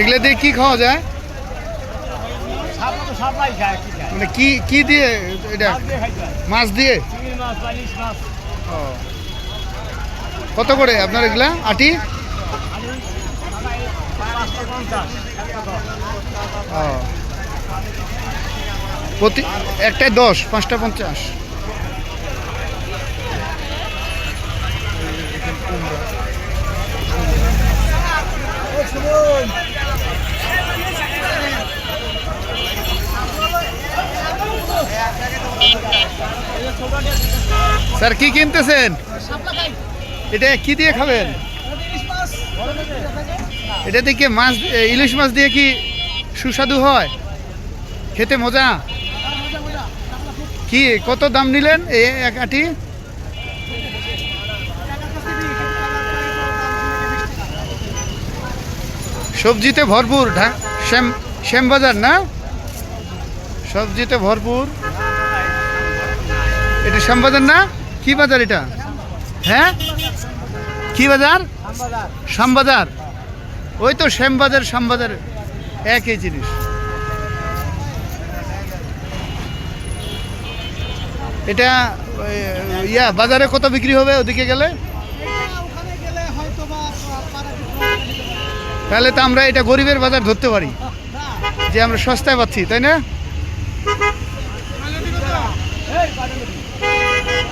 এগুলো দিয়ে কি খাওয়া যায়? মানে কি কি দিয়ে এটা? মাছ দিয়ে। কত করে আপনার এগুলা? আটি? একটা প্রতি একটায় দশ পাঁচটা পঞ্চাশ। স্যার কি কিনতেছেন? এটা কি দিয়ে খাবেন? এটা দিয়ে কি মাছ ইলিশ মাছ দিয়ে কি সুস্বাদু হয়? খেতে মজা? কি কত দাম নিলেন এ এক আটি? সবজিতে ভরপুর শ্যাম শ্যামবাজার না? সবজিতে ভরপুর। এটা শ্যামবাজার না? কি বাজার এটা? হ্যাঁ? কি বাজার? শ্যামবাজার। ওই তো শ্যামবাজার শ্যামবাজার। একই জিনিস। এটা ইয়া, বাজারে কত বিক্রি হবে ওদিকে গেলে? তাহলে তো আমরা এটা গরিবের বাজার ধরতে পারি, যে আমরা সস্তায় পাচ্ছি, তাই না? দিন।